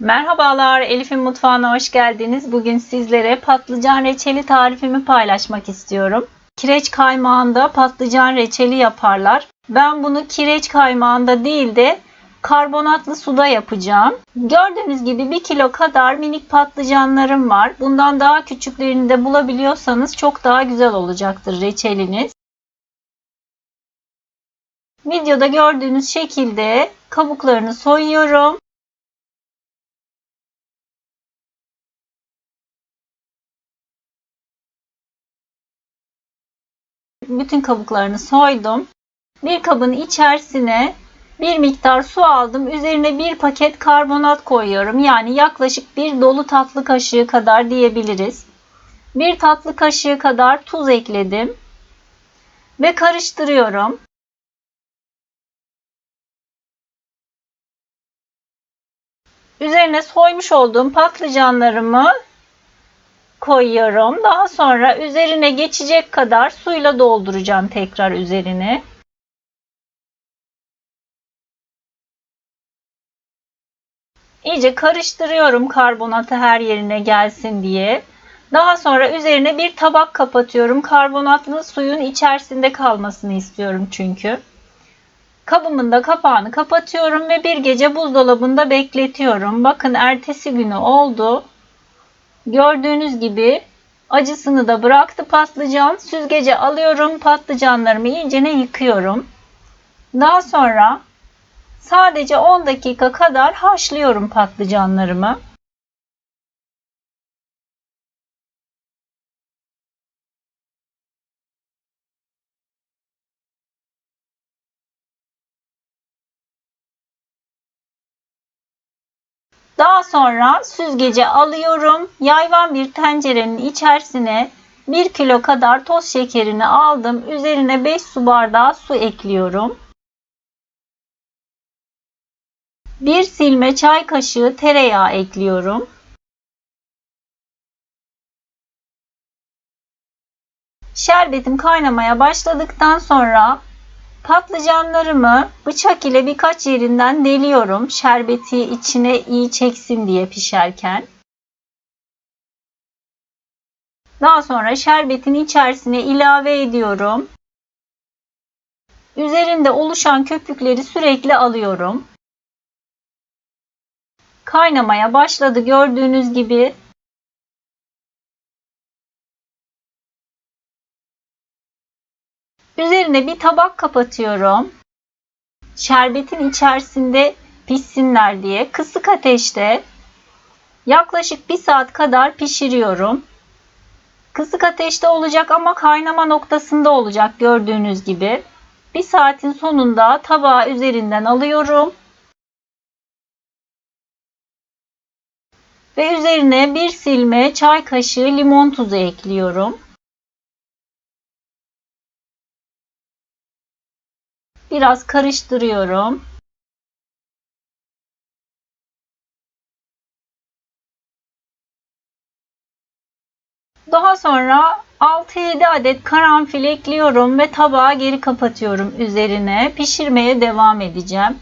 Merhabalar, Elif'in mutfağına hoş geldiniz. Bugün sizlere patlıcan reçeli tarifimi paylaşmak istiyorum. Kireç kaymağında patlıcan reçeli yaparlar. Ben bunu kireç kaymağında değil de karbonatlı suda yapacağım. Gördüğünüz gibi 1 kilo kadar minik patlıcanlarım var. Bundan daha küçüklerini de bulabiliyorsanız çok daha güzel olacaktır reçeliniz. Videoda gördüğünüz şekilde kabuklarını soyuyorum. Bütün kabuklarını soydum. Bir kabın içerisine bir miktar su aldım. Üzerine bir paket karbonat koyuyorum. Yani yaklaşık bir dolu tatlı kaşığı kadar diyebiliriz. Bir tatlı kaşığı kadar tuz ekledim. Ve karıştırıyorum. Üzerine soymuş olduğum patlıcanlarımı koyuyorum. Daha sonra üzerine geçecek kadar suyla dolduracağım tekrar üzerine. İyice karıştırıyorum karbonatı her yerine gelsin diye. Daha sonra üzerine bir tabak kapatıyorum. Karbonatlı suyun içerisinde kalmasını istiyorum çünkü. Kabımın da kapağını kapatıyorum ve bir gece buzdolabında bekletiyorum. Bakın ertesi günü oldu. Gördüğünüz gibi acısını da bıraktı patlıcan. Süzgece alıyorum patlıcanlarımı iyice yıkıyorum. Daha sonra sadece 10 dakika kadar haşlıyorum patlıcanlarımı. Daha sonra süzgece alıyorum. Yayvan bir tencerenin içerisine 1 kilo kadar toz şekerini aldım. Üzerine 5 su bardağı su ekliyorum. 1 silme çay kaşığı tereyağı ekliyorum. Şerbetim kaynamaya başladıktan sonra Patlıcanlarımı bıçak ile birkaç yerinden deliyorum. Şerbeti içine iyi çeksin diye pişerken. Daha sonra şerbetin içerisine ilave ediyorum. Üzerinde oluşan köpükleri sürekli alıyorum. Kaynamaya başladı gördüğünüz gibi. Üzerine bir tabak kapatıyorum. Şerbetin içerisinde pişsinler diye kısık ateşte yaklaşık bir saat kadar pişiriyorum. Kısık ateşte olacak ama kaynama noktasında olacak gördüğünüz gibi. Bir saatin sonunda tabağı üzerinden alıyorum. Ve üzerine bir silme çay kaşığı limon tuzu ekliyorum. Biraz karıştırıyorum. Daha sonra 6-7 adet karanfil ekliyorum ve tabağı geri kapatıyorum üzerine. Pişirmeye devam edeceğim.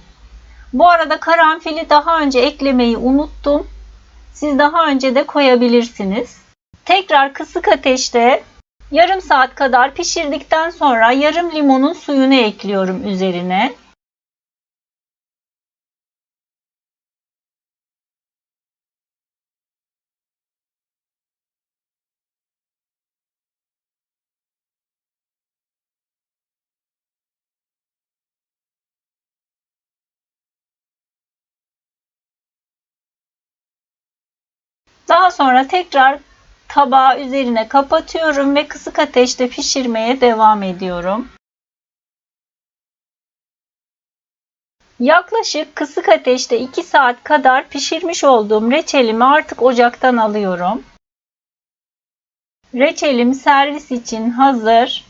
Bu arada karanfili daha önce eklemeyi unuttum. Siz daha önce de koyabilirsiniz. Tekrar kısık ateşte Yarım saat kadar pişirdikten sonra yarım limonun suyunu ekliyorum üzerine. Daha sonra tekrar Tabağı üzerine kapatıyorum ve kısık ateşte pişirmeye devam ediyorum. Yaklaşık kısık ateşte 2 saat kadar pişirmiş olduğum reçelimi artık ocaktan alıyorum. Reçelim servis için hazır.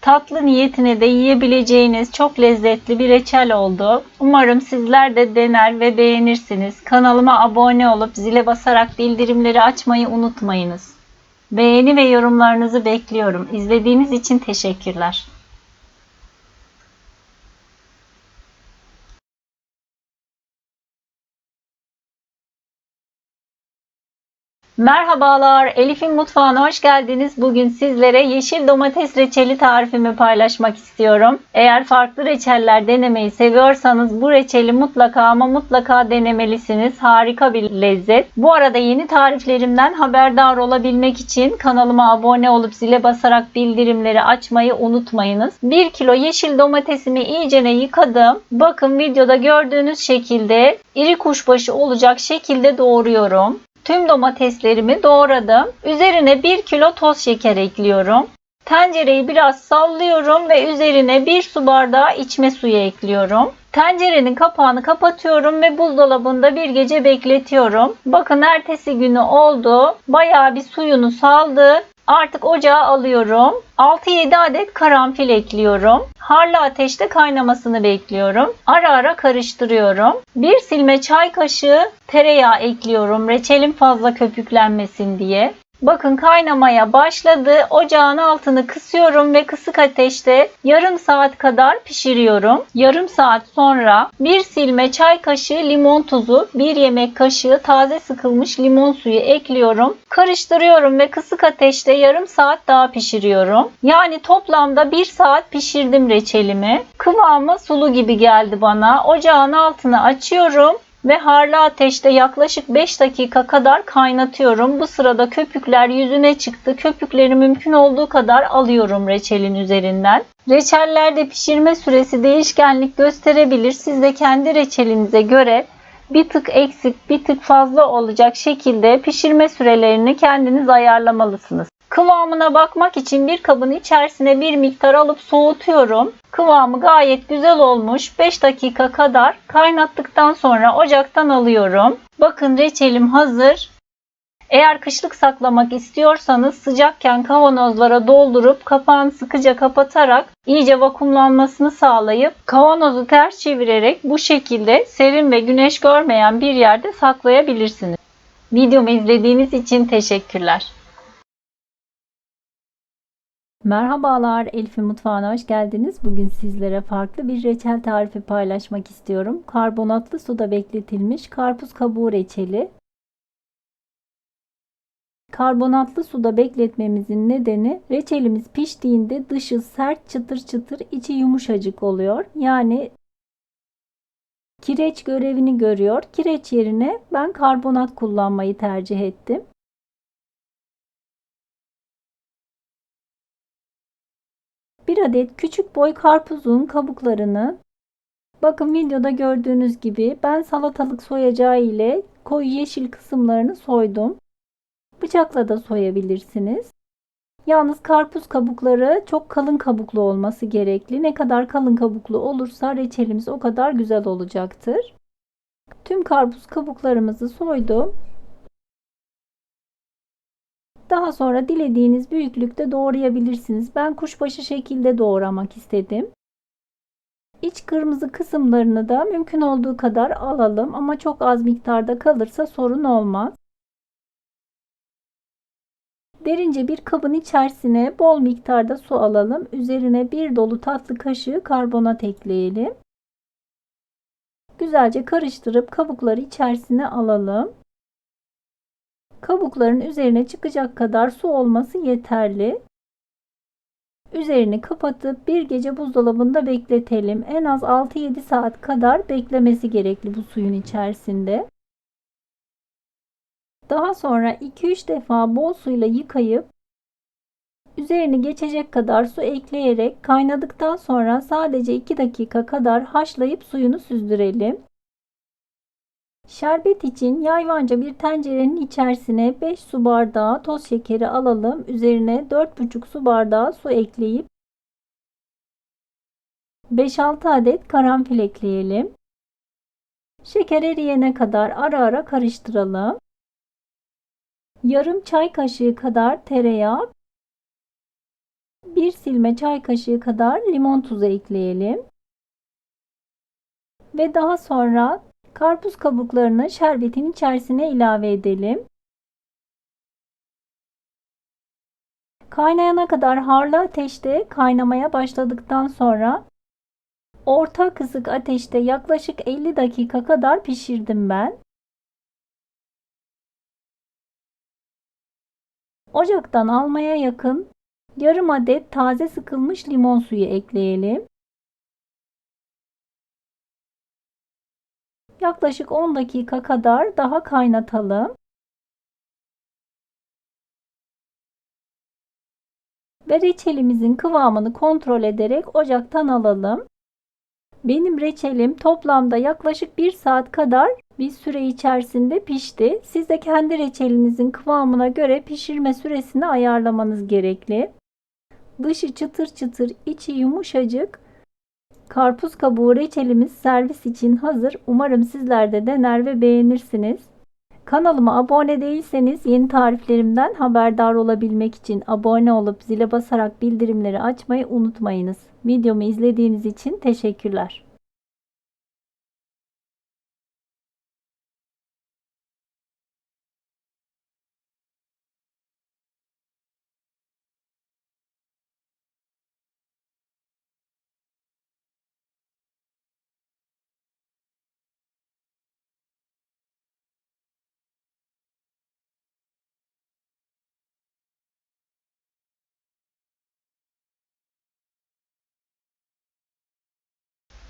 Tatlı niyetine de yiyebileceğiniz çok lezzetli bir reçel oldu. Umarım sizler de dener ve beğenirsiniz. Kanalıma abone olup zile basarak bildirimleri açmayı unutmayınız. Beğeni ve yorumlarınızı bekliyorum. İzlediğiniz için teşekkürler. Merhabalar, Elif'in mutfağına hoş geldiniz. Bugün sizlere yeşil domates reçeli tarifimi paylaşmak istiyorum. Eğer farklı reçeller denemeyi seviyorsanız bu reçeli mutlaka ama mutlaka denemelisiniz. Harika bir lezzet. Bu arada yeni tariflerimden haberdar olabilmek için kanalıma abone olup zile basarak bildirimleri açmayı unutmayınız. 1 kilo yeşil domatesimi iyicene yıkadım. Bakın videoda gördüğünüz şekilde iri kuşbaşı olacak şekilde doğruyorum. Tüm domateslerimi doğradım. Üzerine 1 kilo toz şeker ekliyorum. Tencereyi biraz sallıyorum ve üzerine 1 su bardağı içme suyu ekliyorum. Tencerenin kapağını kapatıyorum ve buzdolabında bir gece bekletiyorum. Bakın ertesi günü oldu. Bayağı bir suyunu saldı. Artık ocağa alıyorum. 6-7 adet karanfil ekliyorum. Harlı ateşte kaynamasını bekliyorum. Ara ara karıştırıyorum. Bir silme çay kaşığı tereyağı ekliyorum. Reçelin fazla köpüklenmesin diye. Bakın kaynamaya başladı. Ocağın altını kısıyorum ve kısık ateşte yarım saat kadar pişiriyorum. Yarım saat sonra bir silme çay kaşığı limon tuzu, bir yemek kaşığı taze sıkılmış limon suyu ekliyorum. Karıştırıyorum ve kısık ateşte yarım saat daha pişiriyorum. Yani toplamda bir saat pişirdim reçelimi. Kıvamı sulu gibi geldi bana. Ocağın altını açıyorum ve harlı ateşte yaklaşık 5 dakika kadar kaynatıyorum. Bu sırada köpükler yüzüne çıktı. Köpükleri mümkün olduğu kadar alıyorum reçelin üzerinden. Reçellerde pişirme süresi değişkenlik gösterebilir. Siz de kendi reçelinize göre bir tık eksik, bir tık fazla olacak şekilde pişirme sürelerini kendiniz ayarlamalısınız. Kıvamına bakmak için bir kabın içerisine bir miktar alıp soğutuyorum. Kıvamı gayet güzel olmuş. 5 dakika kadar kaynattıktan sonra ocaktan alıyorum. Bakın reçelim hazır. Eğer kışlık saklamak istiyorsanız sıcakken kavanozlara doldurup kapağını sıkıca kapatarak iyice vakumlanmasını sağlayıp kavanozu ters çevirerek bu şekilde serin ve güneş görmeyen bir yerde saklayabilirsiniz. Videomu izlediğiniz için teşekkürler. Merhabalar Elif'in mutfağına hoş geldiniz. Bugün sizlere farklı bir reçel tarifi paylaşmak istiyorum. Karbonatlı suda bekletilmiş karpuz kabuğu reçeli. Karbonatlı suda bekletmemizin nedeni reçelimiz piştiğinde dışı sert çıtır çıtır içi yumuşacık oluyor. Yani kireç görevini görüyor. Kireç yerine ben karbonat kullanmayı tercih ettim. Bir adet küçük boy karpuzun kabuklarını bakın videoda gördüğünüz gibi ben salatalık soyacağı ile koyu yeşil kısımlarını soydum. Bıçakla da soyabilirsiniz. Yalnız karpuz kabukları çok kalın kabuklu olması gerekli. Ne kadar kalın kabuklu olursa reçelimiz o kadar güzel olacaktır. Tüm karpuz kabuklarımızı soydum. Daha sonra dilediğiniz büyüklükte doğrayabilirsiniz. Ben kuşbaşı şekilde doğramak istedim. İç kırmızı kısımlarını da mümkün olduğu kadar alalım ama çok az miktarda kalırsa sorun olmaz. Derince bir kabın içerisine bol miktarda su alalım. Üzerine bir dolu tatlı kaşığı karbonat ekleyelim. Güzelce karıştırıp kabukları içerisine alalım. Kabukların üzerine çıkacak kadar su olması yeterli. Üzerini kapatıp bir gece buzdolabında bekletelim. En az 6-7 saat kadar beklemesi gerekli bu suyun içerisinde. Daha sonra 2-3 defa bol suyla yıkayıp üzerini geçecek kadar su ekleyerek kaynadıktan sonra sadece 2 dakika kadar haşlayıp suyunu süzdürelim. Şerbet için yayvanca bir tencerenin içerisine 5 su bardağı toz şekeri alalım. Üzerine 4,5 su bardağı su ekleyip 5-6 adet karanfil ekleyelim. Şeker eriyene kadar ara ara karıştıralım. Yarım çay kaşığı kadar tereyağı, bir silme çay kaşığı kadar limon tuzu ekleyelim. Ve daha sonra karpuz kabuklarını şerbetin içerisine ilave edelim. Kaynayana kadar harlı ateşte kaynamaya başladıktan sonra orta kısık ateşte yaklaşık 50 dakika kadar pişirdim ben. Ocaktan almaya yakın yarım adet taze sıkılmış limon suyu ekleyelim. Yaklaşık 10 dakika kadar daha kaynatalım. Ve reçelimizin kıvamını kontrol ederek ocaktan alalım. Benim reçelim toplamda yaklaşık 1 saat kadar bir süre içerisinde pişti. Siz de kendi reçelinizin kıvamına göre pişirme süresini ayarlamanız gerekli. Dışı çıtır çıtır, içi yumuşacık. Karpuz kabuğu reçelimiz servis için hazır. Umarım sizler de dener ve beğenirsiniz. Kanalıma abone değilseniz yeni tariflerimden haberdar olabilmek için abone olup zile basarak bildirimleri açmayı unutmayınız. Videomu izlediğiniz için teşekkürler.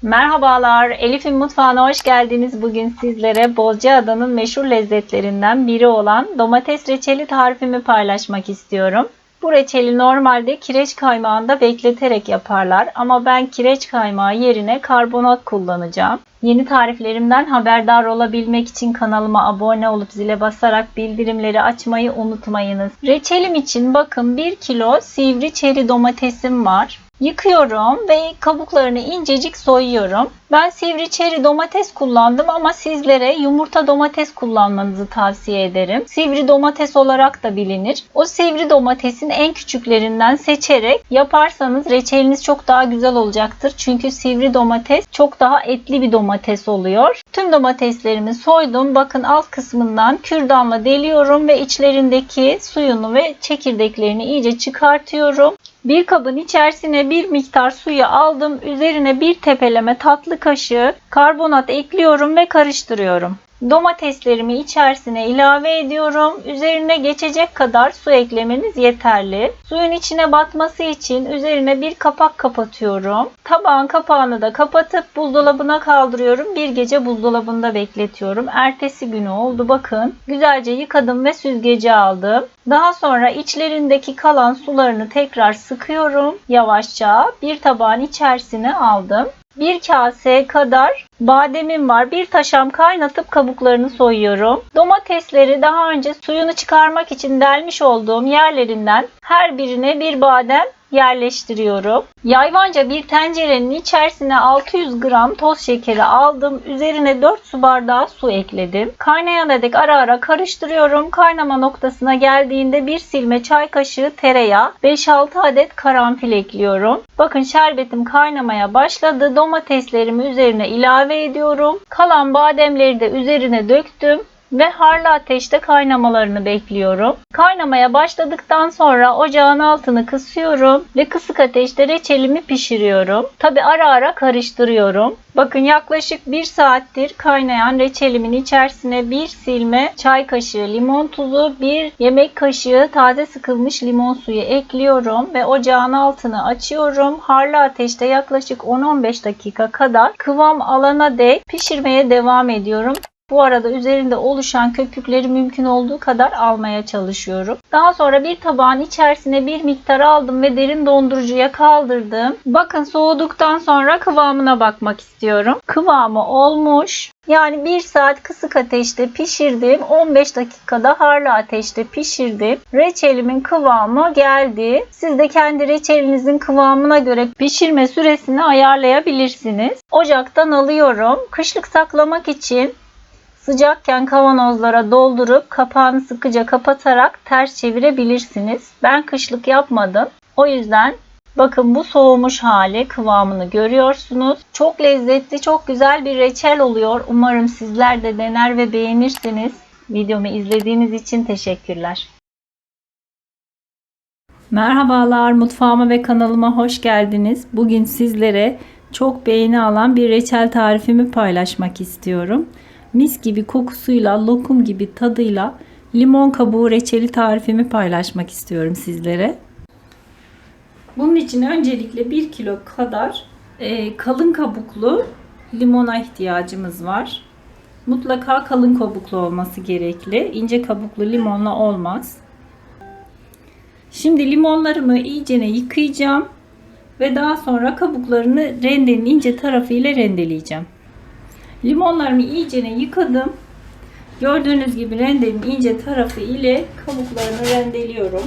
Merhabalar, Elif'in mutfağına hoş geldiniz. Bugün sizlere Bozcaada'nın meşhur lezzetlerinden biri olan domates reçeli tarifimi paylaşmak istiyorum. Bu reçeli normalde kireç kaymağında bekleterek yaparlar ama ben kireç kaymağı yerine karbonat kullanacağım. Yeni tariflerimden haberdar olabilmek için kanalıma abone olup zile basarak bildirimleri açmayı unutmayınız. Reçelim için bakın 1 kilo sivri çeri domatesim var. Yıkıyorum ve kabuklarını incecik soyuyorum. Ben sivri çeri domates kullandım ama sizlere yumurta domates kullanmanızı tavsiye ederim. Sivri domates olarak da bilinir. O sivri domatesin en küçüklerinden seçerek yaparsanız reçeliniz çok daha güzel olacaktır. Çünkü sivri domates çok daha etli bir domates oluyor. Tüm domateslerimi soydum. Bakın alt kısmından kürdanla deliyorum ve içlerindeki suyunu ve çekirdeklerini iyice çıkartıyorum. Bir kabın içerisine bir miktar suyu aldım. Üzerine bir tepeleme tatlı kaşığı karbonat ekliyorum ve karıştırıyorum. Domateslerimi içerisine ilave ediyorum. Üzerine geçecek kadar su eklemeniz yeterli. Suyun içine batması için üzerine bir kapak kapatıyorum. Tabağın kapağını da kapatıp buzdolabına kaldırıyorum. Bir gece buzdolabında bekletiyorum. Ertesi günü oldu bakın. Güzelce yıkadım ve süzgece aldım. Daha sonra içlerindeki kalan sularını tekrar sıkıyorum. Yavaşça bir tabağın içerisine aldım. Bir kase kadar bademim var. Bir taşam kaynatıp kabuklarını soyuyorum. Domatesleri daha önce suyunu çıkarmak için delmiş olduğum yerlerinden her birine bir badem yerleştiriyorum. Yayvanca bir tencerenin içerisine 600 gram toz şekeri aldım. Üzerine 4 su bardağı su ekledim. Kaynayana dek ara ara karıştırıyorum. Kaynama noktasına geldiğinde bir silme çay kaşığı tereyağı, 5-6 adet karanfil ekliyorum. Bakın şerbetim kaynamaya başladı. Domateslerimi üzerine ilave ediyorum. Kalan bademleri de üzerine döktüm ve harlı ateşte kaynamalarını bekliyorum. Kaynamaya başladıktan sonra ocağın altını kısıyorum ve kısık ateşte reçelimi pişiriyorum. Tabi ara ara karıştırıyorum. Bakın yaklaşık 1 saattir kaynayan reçelimin içerisine bir silme çay kaşığı limon tuzu, bir yemek kaşığı taze sıkılmış limon suyu ekliyorum ve ocağın altını açıyorum. Harlı ateşte yaklaşık 10-15 dakika kadar kıvam alana dek pişirmeye devam ediyorum. Bu arada üzerinde oluşan köpükleri mümkün olduğu kadar almaya çalışıyorum. Daha sonra bir tabağın içerisine bir miktar aldım ve derin dondurucuya kaldırdım. Bakın soğuduktan sonra kıvamına bakmak istiyorum. Kıvamı olmuş. Yani 1 saat kısık ateşte pişirdim. 15 dakikada harlı ateşte pişirdim. Reçelimin kıvamı geldi. Siz de kendi reçelinizin kıvamına göre pişirme süresini ayarlayabilirsiniz. Ocaktan alıyorum. Kışlık saklamak için Sıcakken kavanozlara doldurup kapağını sıkıca kapatarak ters çevirebilirsiniz. Ben kışlık yapmadım. O yüzden bakın bu soğumuş hali kıvamını görüyorsunuz. Çok lezzetli, çok güzel bir reçel oluyor. Umarım sizler de dener ve beğenirsiniz. Videomu izlediğiniz için teşekkürler. Merhabalar mutfağıma ve kanalıma hoş geldiniz. Bugün sizlere çok beğeni alan bir reçel tarifimi paylaşmak istiyorum mis gibi kokusuyla, lokum gibi tadıyla limon kabuğu reçeli tarifimi paylaşmak istiyorum sizlere. Bunun için öncelikle 1 kilo kadar e, kalın kabuklu limona ihtiyacımız var. Mutlaka kalın kabuklu olması gerekli. İnce kabuklu limonla olmaz. Şimdi limonlarımı iyicene yıkayacağım ve daha sonra kabuklarını rendenin ince tarafı ile rendeleyeceğim. Limonlarımı iyicene yıkadım. Gördüğünüz gibi rendenin ince tarafı ile kabuklarını rendeliyorum.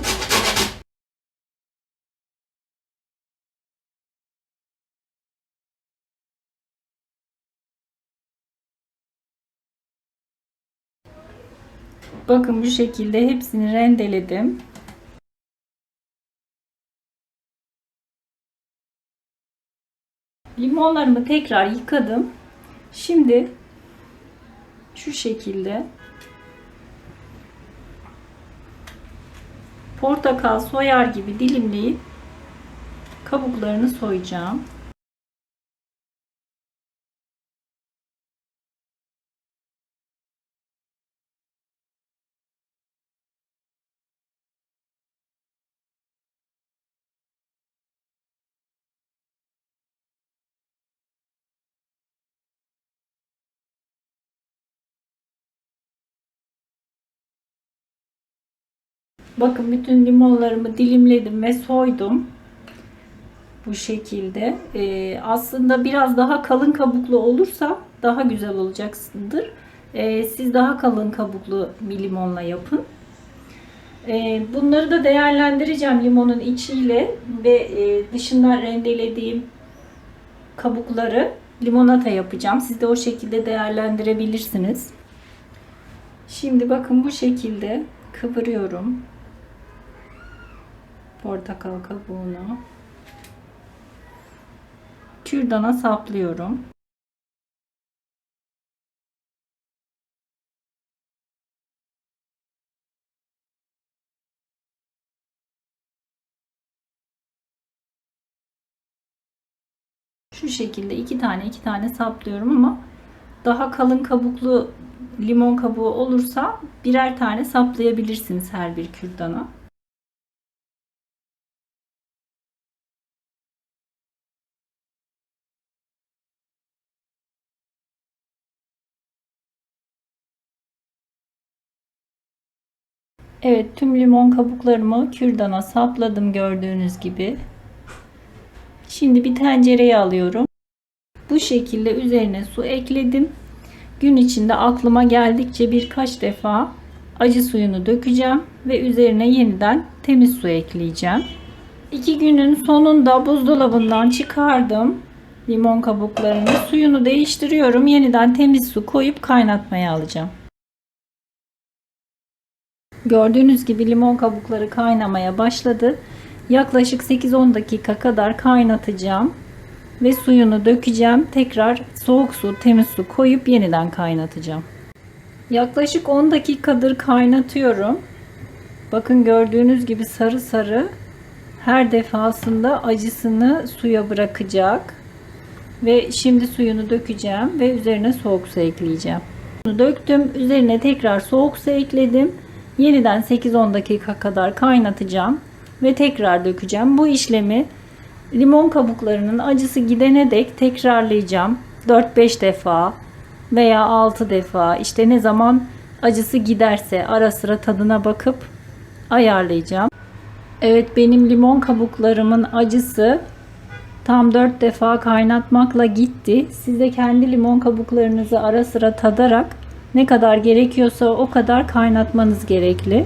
Bakın bu şekilde hepsini rendeledim. Limonlarımı tekrar yıkadım. Şimdi şu şekilde portakal soyar gibi dilimleyip kabuklarını soyacağım. Bakın bütün limonlarımı dilimledim ve soydum. Bu şekilde. Ee, aslında biraz daha kalın kabuklu olursa daha güzel olacaksındır. Ee, siz daha kalın kabuklu bir limonla yapın. Ee, bunları da değerlendireceğim limonun içiyle ve e, dışından rendelediğim kabukları limonata yapacağım. Siz de o şekilde değerlendirebilirsiniz. Şimdi bakın bu şekilde kıvırıyorum portakal kabuğunu kürdana saplıyorum. Şu şekilde iki tane iki tane saplıyorum ama daha kalın kabuklu limon kabuğu olursa birer tane saplayabilirsiniz her bir kürdana. Evet tüm limon kabuklarımı kürdana sapladım gördüğünüz gibi. Şimdi bir tencereye alıyorum. Bu şekilde üzerine su ekledim. Gün içinde aklıma geldikçe birkaç defa acı suyunu dökeceğim ve üzerine yeniden temiz su ekleyeceğim. İki günün sonunda buzdolabından çıkardım limon kabuklarını. Suyunu değiştiriyorum. Yeniden temiz su koyup kaynatmaya alacağım. Gördüğünüz gibi limon kabukları kaynamaya başladı. Yaklaşık 8-10 dakika kadar kaynatacağım. Ve suyunu dökeceğim. Tekrar soğuk su, temiz su koyup yeniden kaynatacağım. Yaklaşık 10 dakikadır kaynatıyorum. Bakın gördüğünüz gibi sarı sarı her defasında acısını suya bırakacak. Ve şimdi suyunu dökeceğim ve üzerine soğuk su ekleyeceğim. Döktüm. Üzerine tekrar soğuk su ekledim. Yeniden 8-10 dakika kadar kaynatacağım ve tekrar dökeceğim. Bu işlemi limon kabuklarının acısı gidene dek tekrarlayacağım. 4-5 defa veya 6 defa işte ne zaman acısı giderse ara sıra tadına bakıp ayarlayacağım. Evet benim limon kabuklarımın acısı tam 4 defa kaynatmakla gitti. Siz de kendi limon kabuklarınızı ara sıra tadarak ne kadar gerekiyorsa o kadar kaynatmanız gerekli.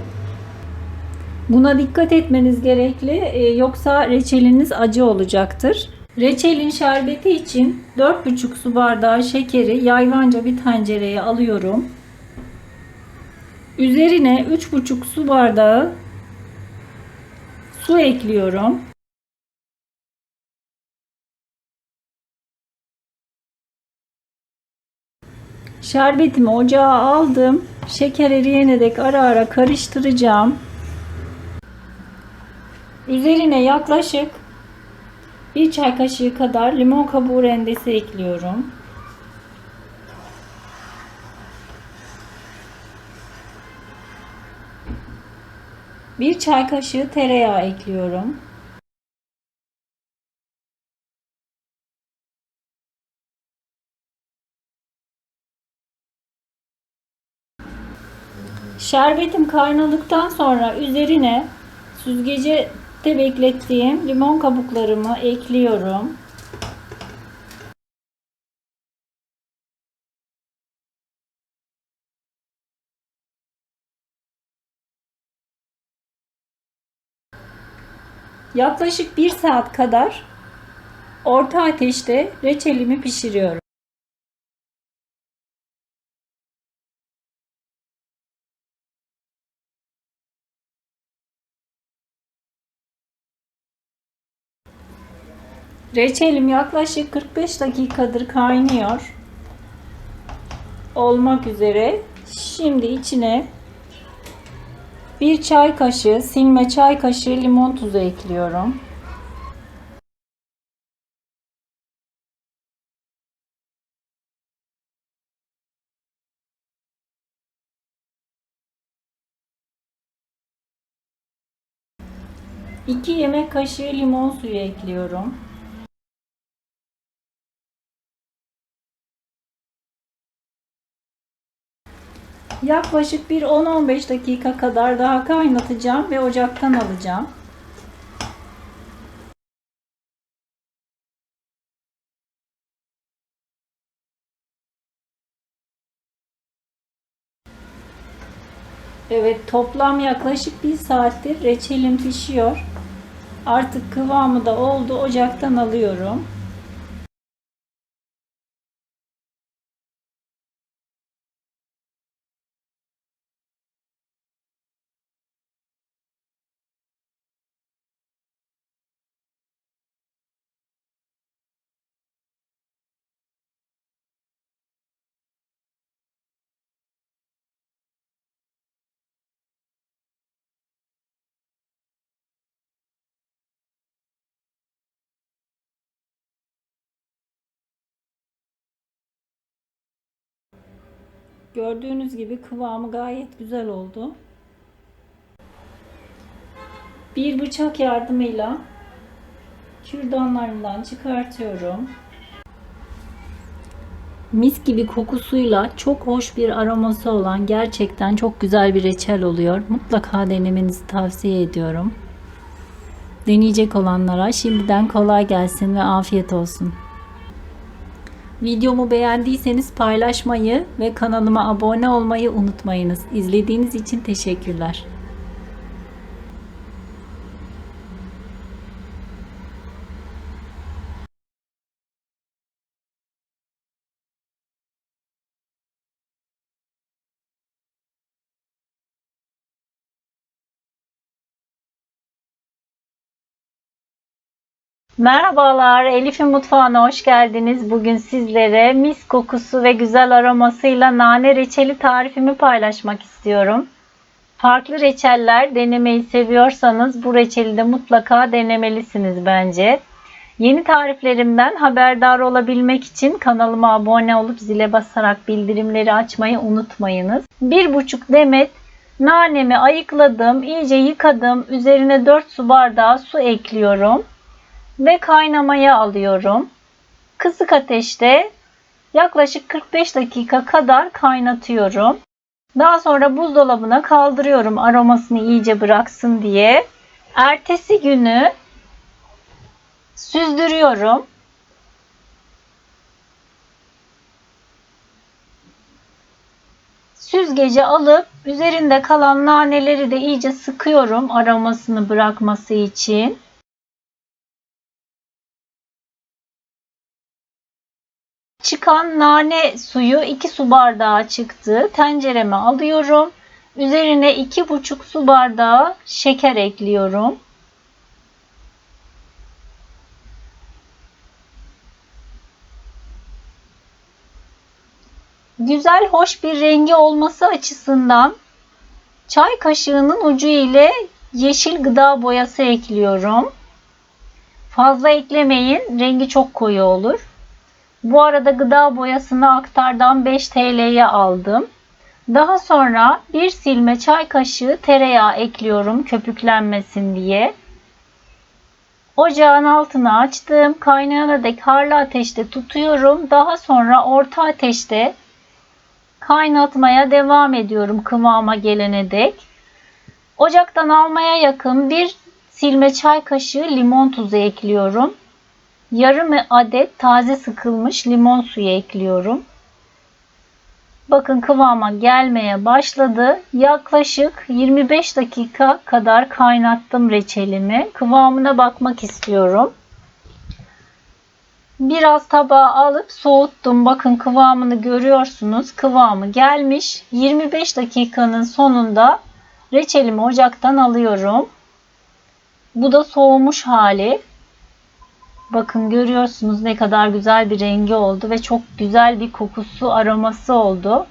Buna dikkat etmeniz gerekli e, yoksa reçeliniz acı olacaktır. Reçelin şerbeti için 4,5 su bardağı şekeri yayvanca bir tencereye alıyorum. Üzerine 3,5 su bardağı su ekliyorum. Şerbetimi ocağa aldım. Şeker eriyene dek ara ara karıştıracağım. Üzerine yaklaşık bir çay kaşığı kadar limon kabuğu rendesi ekliyorum. 1 çay kaşığı tereyağı ekliyorum. Şerbetim kaynadıktan sonra üzerine süzgecde beklettiğim limon kabuklarımı ekliyorum. Yaklaşık 1 saat kadar orta ateşte reçelimi pişiriyorum. Reçelim yaklaşık 45 dakikadır kaynıyor. Olmak üzere. Şimdi içine bir çay kaşığı silme çay kaşığı limon tuzu ekliyorum. İki yemek kaşığı limon suyu ekliyorum. Yaklaşık bir 10-15 dakika kadar daha kaynatacağım ve ocaktan alacağım. Evet toplam yaklaşık bir saattir reçelim pişiyor. Artık kıvamı da oldu. Ocaktan alıyorum. Gördüğünüz gibi kıvamı gayet güzel oldu. Bir bıçak yardımıyla kürdanlarından çıkartıyorum. Mis gibi kokusuyla çok hoş bir aroması olan gerçekten çok güzel bir reçel oluyor. Mutlaka denemenizi tavsiye ediyorum. Deneyecek olanlara şimdiden kolay gelsin ve afiyet olsun. Videomu beğendiyseniz paylaşmayı ve kanalıma abone olmayı unutmayınız. İzlediğiniz için teşekkürler. Merhabalar, Elif'in mutfağına hoş geldiniz. Bugün sizlere mis kokusu ve güzel aromasıyla nane reçeli tarifimi paylaşmak istiyorum. Farklı reçeller denemeyi seviyorsanız bu reçeli de mutlaka denemelisiniz bence. Yeni tariflerimden haberdar olabilmek için kanalıma abone olup zile basarak bildirimleri açmayı unutmayınız. 1,5 demet nanemi ayıkladım, iyice yıkadım. Üzerine 4 su bardağı su ekliyorum ve kaynamaya alıyorum. Kısık ateşte yaklaşık 45 dakika kadar kaynatıyorum. Daha sonra buzdolabına kaldırıyorum aromasını iyice bıraksın diye. Ertesi günü süzdürüyorum. Süzgece alıp üzerinde kalan naneleri de iyice sıkıyorum aromasını bırakması için. Çıkan nane suyu 2 su bardağı çıktı. Tencereme alıyorum. Üzerine 2,5 su bardağı şeker ekliyorum. Güzel hoş bir rengi olması açısından çay kaşığının ucu ile yeşil gıda boyası ekliyorum. Fazla eklemeyin. Rengi çok koyu olur. Bu arada gıda boyasını aktardan 5 TL'ye aldım. Daha sonra bir silme çay kaşığı tereyağı ekliyorum köpüklenmesin diye. Ocağın altını açtım. Kaynayana dek harlı ateşte tutuyorum. Daha sonra orta ateşte kaynatmaya devam ediyorum kıvama gelene dek. Ocaktan almaya yakın bir silme çay kaşığı limon tuzu ekliyorum. Yarım adet taze sıkılmış limon suyu ekliyorum. Bakın kıvama gelmeye başladı. Yaklaşık 25 dakika kadar kaynattım reçelimi. Kıvamına bakmak istiyorum. Biraz tabağa alıp soğuttum. Bakın kıvamını görüyorsunuz. Kıvamı gelmiş. 25 dakikanın sonunda reçelimi ocaktan alıyorum. Bu da soğumuş hali. Bakın görüyorsunuz ne kadar güzel bir rengi oldu ve çok güzel bir kokusu, aroması oldu.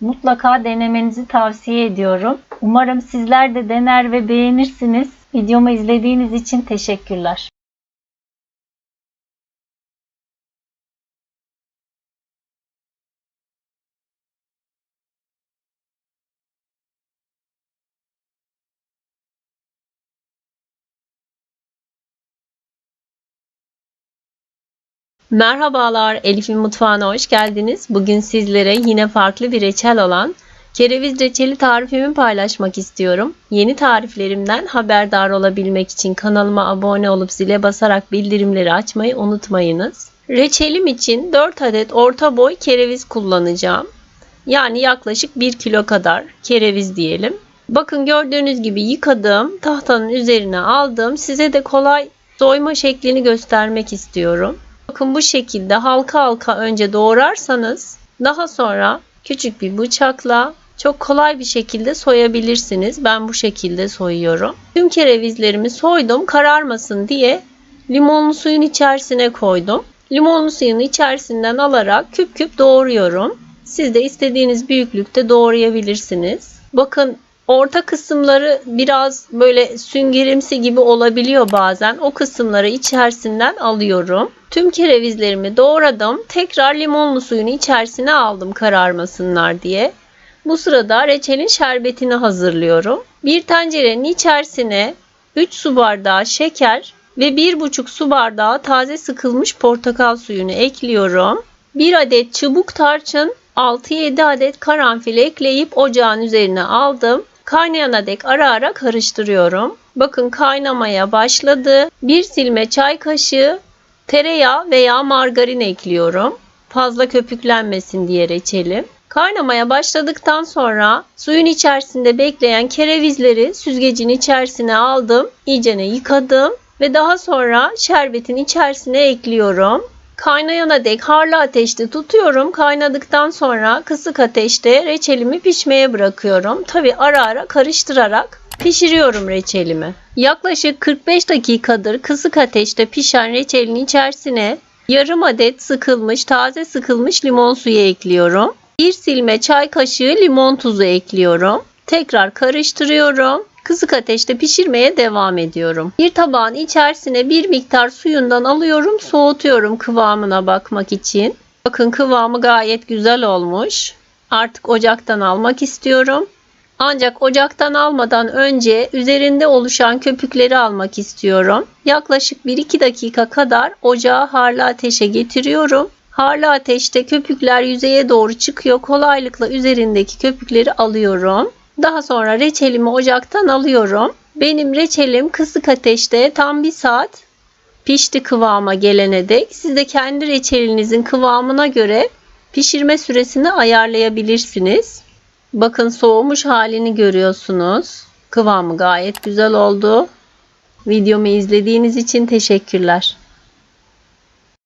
Mutlaka denemenizi tavsiye ediyorum. Umarım sizler de dener ve beğenirsiniz. Videomu izlediğiniz için teşekkürler. Merhabalar, Elif'in mutfağına hoş geldiniz. Bugün sizlere yine farklı bir reçel olan kereviz reçeli tarifimi paylaşmak istiyorum. Yeni tariflerimden haberdar olabilmek için kanalıma abone olup zile basarak bildirimleri açmayı unutmayınız. Reçelim için 4 adet orta boy kereviz kullanacağım. Yani yaklaşık 1 kilo kadar kereviz diyelim. Bakın gördüğünüz gibi yıkadım, tahtanın üzerine aldım. Size de kolay soyma şeklini göstermek istiyorum. Bakın bu şekilde halka halka önce doğrarsanız daha sonra küçük bir bıçakla çok kolay bir şekilde soyabilirsiniz. Ben bu şekilde soyuyorum. Tüm kerevizlerimi soydum kararmasın diye limonlu suyun içerisine koydum. Limonlu suyun içerisinden alarak küp küp doğruyorum. Siz de istediğiniz büyüklükte doğrayabilirsiniz. Bakın orta kısımları biraz böyle süngerimsi gibi olabiliyor bazen. O kısımları içerisinden alıyorum. Tüm kerevizlerimi doğradım. Tekrar limonlu suyun içerisine aldım kararmasınlar diye. Bu sırada reçelin şerbetini hazırlıyorum. Bir tencerenin içerisine 3 su bardağı şeker ve 1,5 su bardağı taze sıkılmış portakal suyunu ekliyorum. 1 adet çubuk tarçın, 6-7 adet karanfil ekleyip ocağın üzerine aldım. Kaynayana dek ara ara karıştırıyorum. Bakın kaynamaya başladı. Bir silme çay kaşığı tereyağı veya margarin ekliyorum. Fazla köpüklenmesin diye reçelim. Kaynamaya başladıktan sonra suyun içerisinde bekleyen kerevizleri süzgecin içerisine aldım. İyicene yıkadım ve daha sonra şerbetin içerisine ekliyorum. Kaynayana dek harlı ateşte tutuyorum. Kaynadıktan sonra kısık ateşte reçelimi pişmeye bırakıyorum. Tabi ara ara karıştırarak pişiriyorum reçelimi. Yaklaşık 45 dakikadır kısık ateşte pişen reçelin içerisine yarım adet sıkılmış, taze sıkılmış limon suyu ekliyorum. Bir silme çay kaşığı limon tuzu ekliyorum. Tekrar karıştırıyorum. Kısık ateşte pişirmeye devam ediyorum. Bir tabağın içerisine bir miktar suyundan alıyorum, soğutuyorum kıvamına bakmak için. Bakın kıvamı gayet güzel olmuş. Artık ocaktan almak istiyorum. Ancak ocaktan almadan önce üzerinde oluşan köpükleri almak istiyorum. Yaklaşık 1-2 dakika kadar ocağı harlı ateşe getiriyorum. Harlı ateşte köpükler yüzeye doğru çıkıyor. Kolaylıkla üzerindeki köpükleri alıyorum. Daha sonra reçelimi ocaktan alıyorum. Benim reçelim kısık ateşte tam bir saat pişti kıvama gelene dek. Siz de kendi reçelinizin kıvamına göre pişirme süresini ayarlayabilirsiniz. Bakın soğumuş halini görüyorsunuz. Kıvamı gayet güzel oldu. Videomu izlediğiniz için teşekkürler.